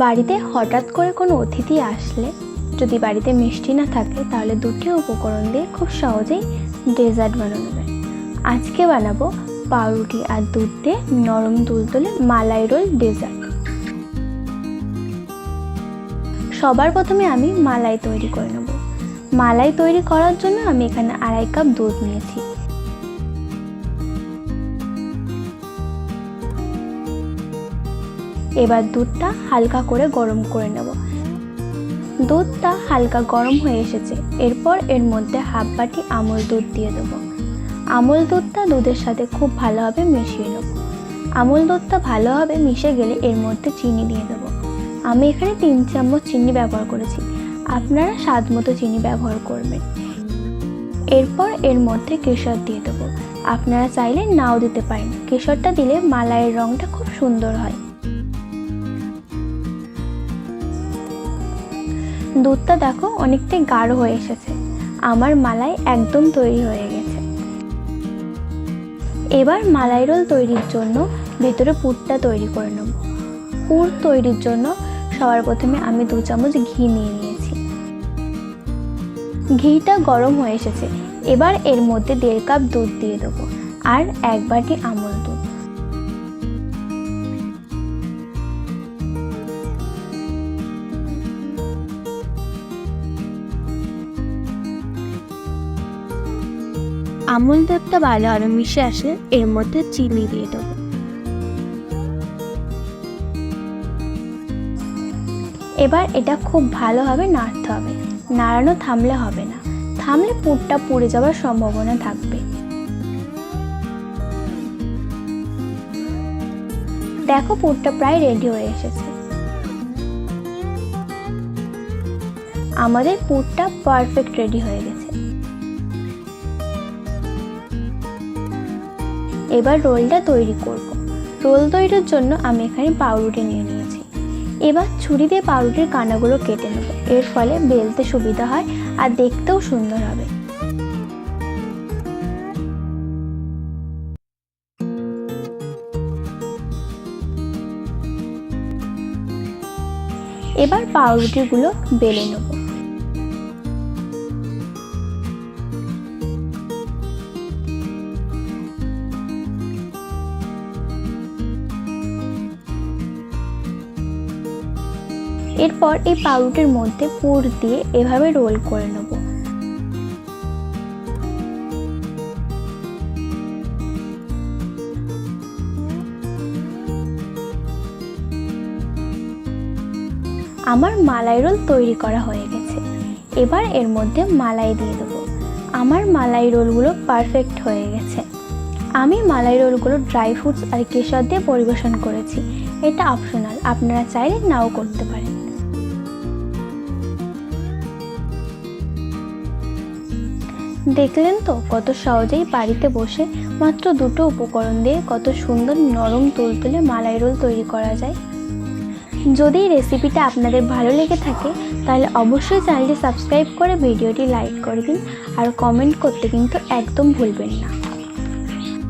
বাড়িতে হঠাৎ করে কোনো অতিথি আসলে, যদি বাড়িতে মিষ্টি না থাকে, তাহলে দুটি উপকরণ দিয়ে খুব সহজেই ডেজার্ট বানানো যায়। আজকে বানাবো পাউরুটি আর দুধ দিয়ে নরম তুলতুলে মালাই রোল ডেজার্ট। সবার প্রথমে আমি মালাই তৈরি করে নেব। মালাই তৈরি করার জন্য আমি এখানে আড়াই কাপ দুধ নিয়েছি। এবার দুধটা হালকা করে গরম করে নেব। দুধটা হালকা গরম হয়ে এসেছে। এরপর এর মধ্যে হাফ বাটি আমল দুধ দিয়ে দেবো। আমল দুধটা দুধের সাথে খুব ভালোভাবে মিশিয়ে নেব। আমল দুধটা ভালোভাবে মিশে গেলে এর মধ্যে চিনি দিয়ে দেবো। আমি এখানে তিন চামচ চিনি ব্যবহার করেছি। আপনারা স্বাদ মতো চিনি ব্যবহার করবেন। এরপর এর মধ্যে কেশর দিয়ে দেবো। আপনারা চাইলে নাও দিতে পারেন। কেশরটা দিলে মালাইয়ের রঙটা খুব সুন্দর হয়। দুধটা দেখো অনেকটাই গাঢ় হয়ে এসেছে। আমার মালাই একদম তৈরি হয়ে গেছে। এবার মালাই রোল তৈরির জন্য ভেতরে পুরটা তৈরি করে নেব। পুর তৈরির জন্য সবার প্রথমে আমি দু চামচ ঘি নিয়ে নিয়েছি। ঘিটা গরম হয়ে এসেছে। এবার এর মধ্যে দেড় কাপ দুধ দিয়ে দেবো। আর এক বাটি আমল আমুল দুধটা ভালোভাবে মিশে আসে, এর মধ্যে চিনি দিয়ে দেবো। এবার এটা খুব ভালোভাবে নাড়তে হবে। নাড়ানো থামলে হবে না। থামলে পুরটা পুড়ে যাওয়ার সম্ভাবনা থাকবে। দেখো পুরটা প্রায় রেডি হয়ে এসেছে। আমাদের পুরটা পারফেক্ট রেডি হয়ে গেছে। এবার রোলটা তৈরি করব। রোল তৈরির জন্য আমি এখানে পাউরুটি নিয়ে নিয়েছি। এবার ছুরি দিয়ে পাউরুটির কানাগুলো কেটে নেব। এর ফলে বেলতে সুবিধা হয় আর দেখতেও সুন্দর হবে। এবার পাউরুটিগুলো বেলে নেব। এরপর এই পাউরুটির মধ্যে পুর দিয়ে এভাবে রোল করে নেব। আমার মালাই রোল তৈরি করা হয়ে গেছে। এবার এর মধ্যে মালাই দিয়ে দেবো। আমার মালাই রোলগুলো পারফেক্ট হয়ে গেছে। আমি মালাই রোলগুলো ড্রাই ফ্রুটস আর কেশর দিয়ে পরিবেশন করেছি। এটা অপশনাল, আপনারা চাইলে নাও করতে পারেন। দেখলেন তো কত সহজেই বাড়িতে বসে মাত্র দুটো উপকরণ দিয়ে কত সুন্দর নরম তুলতুলে মালাই রোল তৈরি করা যায়। যদি এই রেসিপিটা আপনাদের ভালো লেগে থাকে, তাহলে অবশ্যই চ্যানেলটি সাবস্ক্রাইব করে ভিডিওটি লাইক করে দিন আর কমেন্ট করতে কিন্তু একদম ভুলবেন না।